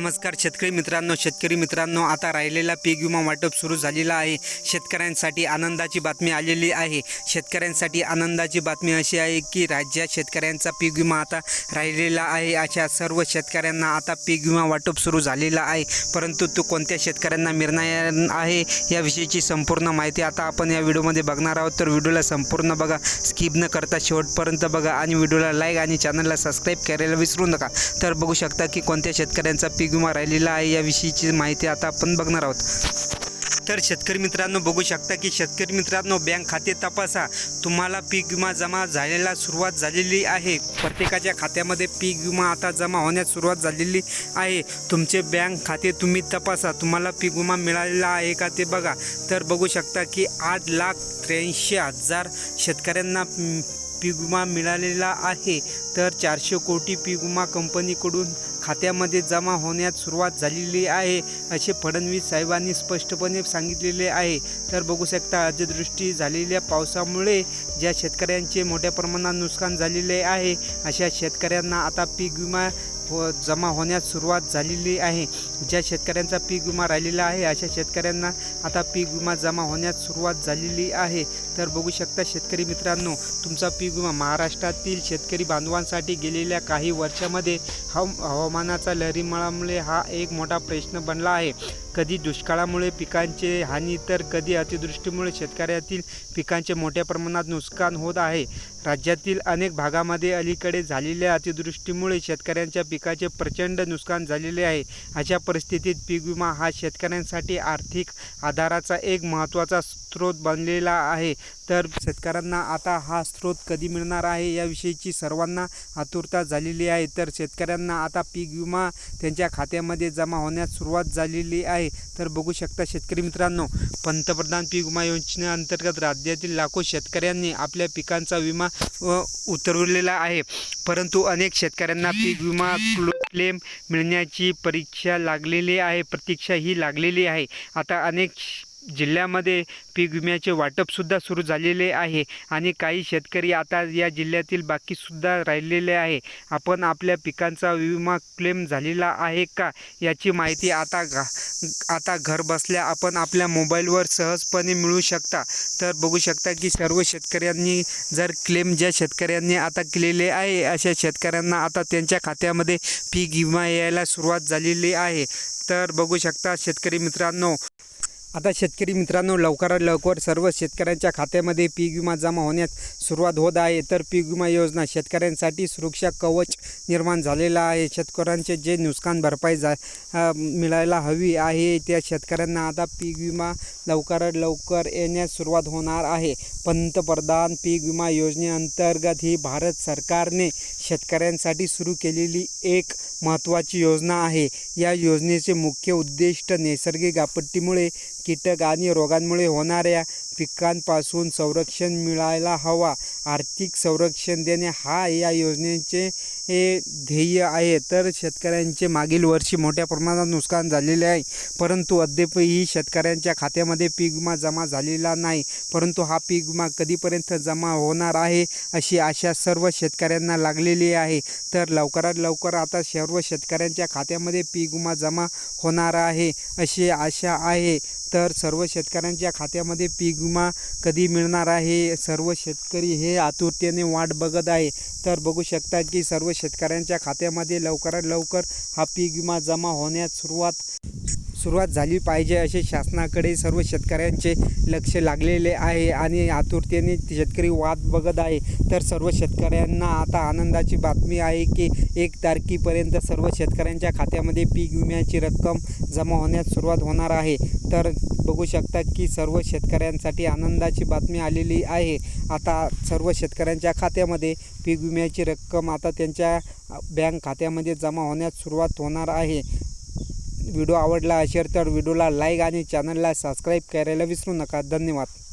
नमस्कार शेतकरी मित्रांनो शेतकरी मित्रांनो आता राहिलेला पीक विमा वाटप सुरू झालेला आहे. शेतकऱ्यांसाठी आनंदाची बातमी आलेली आहे. शेतकऱ्यांसाठी आनंदाची बातमी अशी आहे की राज्यात शेतकऱ्यांचा पीक विमा आता राहिलेला आहे. अशा सर्व शेतकऱ्यांना आता पीक विमा वाटप सुरू झालेला आहे. परंतु तो कोणत्या शेतकऱ्यांना मिळणार आहे याविषयीची संपूर्ण माहिती आता आपण या व्हिडिओमध्ये बघणार आहोत. तर व्हिडिओला संपूर्ण बघा स्किप न करता शेवटपर्यंत बघा आणि व्हिडिओला लाईक आणि चॅनलला सबस्क्राईब करायला विसरू नका. तर बघू शकता की कोणत्या शेतकऱ्यांचा पीक विमा राहिलेला आहे याविषयीची माहिती आता आपण बघणार आहोत. तर शेतकरी मित्रांनो बघू शकता की शेतकरी मित्रांनो बँक खाते तपासा. तुम्हाला पीक विमा जमा झालेला सुरुवात झालेली आहे. प्रत्येकाच्या खात्यामध्ये पीक विमा आता जमा होण्यास सुरुवात झालेली आहे. तुमचे बँक खाते तुम्ही तपासा. तुम्हाला पीक विमा मिळालेला आहे का ते बघा. तर बघू शकता की आठ लाख त्र्याऐंशी हजार शेतकऱ्यांना पीक विमा मिळालेला आहे. तर चारशे कोटी पीक विमा कंपनीकडून खात्यामध्ये जमा होण्यास सुरुवात झालेली आहे असे फडणवीस साहेबांनी स्पष्टपणे सांगितलेले आहे. तर बघू शकता अतिवृष्टी झालेल्या पावसामुळे ज्या शेतकऱ्यांचे मोठ्या प्रमाणात नुकसान झालेले आहे अशा शेतकऱ्यांना आता पीक विमा हो जमा होण्यास सुरुवात झालेली आहे. ज्या शेतकऱ्यांचा पीक विमा राहिलेला आहे अशा शेतकऱ्यांना आता पीक विमा जमा होण्यास सुरुवात झालेली आहे. तर बघू शकता शेतकरी मित्रांनो तुमचा पीक विमा महाराष्ट्रातील शेतकरी बांधवांसाठी गेलेल्या काही वर्षामध्ये हव हवामानाचा लहरीमळामुळे हा एक मोठा प्रश्न बनला आहे. कधी दुष्काळामुळे पिकांचे हानी तर कधी अतिवृष्टीमुळे शेतकऱ्यातील पिकांचे मोठ्या प्रमाणात नुकसान होत आहे. राज्यातील अनेक भागामध्ये अलीकडे झालेल्या अतिवृष्टीमुळे शेतकऱ्यांच्या पिकाचे प्रचंड नुकसान झालेले आहे. अशा परिस्थितीत पीक विमा हा शेतकऱ्यांसाठी आर्थिक आधाराचा एक महत्त्वाचा स्रोत बनलेला आहे. तर शेतकऱ्यांना आता हा स्रोत कधी मिळणार आहे याविषयीची सर्वांना आतुरता झालेली आहे. तर शेतकऱ्यांना आता पीक विमा त्यांच्या खात्यामध्ये जमा होण्यास सुरुवात झालेली आहे. तर बघू शकता शेतकरी मित्रांनो पंतप्रधान पीक विमा योजनेअंतर्गत राज्यातील लाखो शेतकऱ्यांनी आपल्या पिकांचा विमा उतरवलेला आहे. परंतु अनेक शेतकऱ्यांना पीक विमा क्लेम मिळण्याची परीक्षा लागलेली आहे प्रतीक्षा ही लागलेली आहे. आता अनेक श- जिल्ह्यामध्ये पीक विम्याचे वाटपसुद्धा सुरू झालेले आहे आणि काही शेतकरी आता या जिल्ह्यातील बाकीसुद्धा राहिलेले आहे. आपण आपल्या पिकांचा विमा क्लेम झालेला आहे का याची माहिती आता घा आता घर बसल्या आपण आपल्या मोबाईलवर सहजपणे मिळू शकता. तर बघू शकता की सर्व शेतकऱ्यांनी जर क्लेम ज्या शेतकऱ्यांनी आता केलेले आहे अशा शेतकऱ्यांना आता त्यांच्या खात्यामध्ये पीक विमा यायला सुरुवात झालेली आहे. तर बघू शकता शेतकरी मित्रांनो आता शेतकरी मित्रांनो लवकरात लवकर सर्व शेतकऱ्यांच्या खात्यामध्ये पीक विमा जमा होण्यास सुरुवात होत आहे. तर पीक विमा योजना शेतकऱ्यांसाठी सुरक्षा कवच निर्माण झालेला आहे. शेतकऱ्यांचे जे नुकसान भरपाई जा मिळायला हवी आहे त्या शेतकऱ्यांना आता पीक विमा लवकरात लवकर येण्यास सुरुवात होणार आहे. पंतप्रधान पीक विमा योजनेअंतर्गत ही भारत सरकारने शेतकऱ्यांसाठी सुरू केलेली एक महत्त्वाची योजना आहे. या योजनेचे मुख्य उद्दिष्ट नैसर्गिक आपत्तीमुळे कीटक आणि रोगांमुळे होणाऱ्या पिकांपासून संरक्षण मिळायला हवा. आर्थिक संरक्षण देणे हा या योजनेचे हे ध्येय आहे. तर शेतकऱ्यांचे मागील वर्षी मोठ्या प्रमाणात नुकसान झालेले आहे. परंतु अद्यापही शेतकऱ्यांच्या खात्यामध्ये पीक विमा जमा झालेला नाही. परंतु हा पीक विमा कधीपर्यंत जमा होणार आहे अशी आशा सर्व शेतकऱ्यांना लागलेली आहे. तर लवकरात लवकर आता सर्व शेतकऱ्यांच्या खात्यामध्ये पीक विमा जमा होणार आहे अशी आशा आहे. तर सर्व शेतकऱ्यांच्या खात्यामध्ये पीक विमा कधी मिळणार आहे? सर्व शेतकरी हे आतुरतेने वाट बघत आहे. तर बघू शकता की सर्व शेतकऱ्यांच्या खात्यामध्ये लवकरात लवकर हा पीक विमा जमा होण्यास सुरुवात सुरुवात झाली पाहिजे असे शासनाकडे सर्व शेतकऱ्यांचे लक्ष लागलेले आहे आणि आतुरतेने शेतकरी वाट बघत आहे. तर सर्व शेतकऱ्यांना आता आनंदाची बातमी आहे की एक तारखेपर्यंत सर्व शेतकऱ्यांच्या खात्यामध्ये पीक विम्याची रक्कम जमा होण्यास सुरुवात होणार आहे. तर बघू शकता की सर्व शेतकऱ्यांसाठी आनंदाची बातमी आलेली आहे. आता सर्व शेतकऱ्यांच्या खात्यामध्ये पीक विम्याची रक्कम आता त्यांच्या बँक खात्यामध्ये जमा होण्यास सुरुवात होणार आहे. व्हिडिओ आवडला असेल तर व्हिडिओला लाईक आणि चॅनलला सबस्क्राईब करायला विसरू नका. धन्यवाद.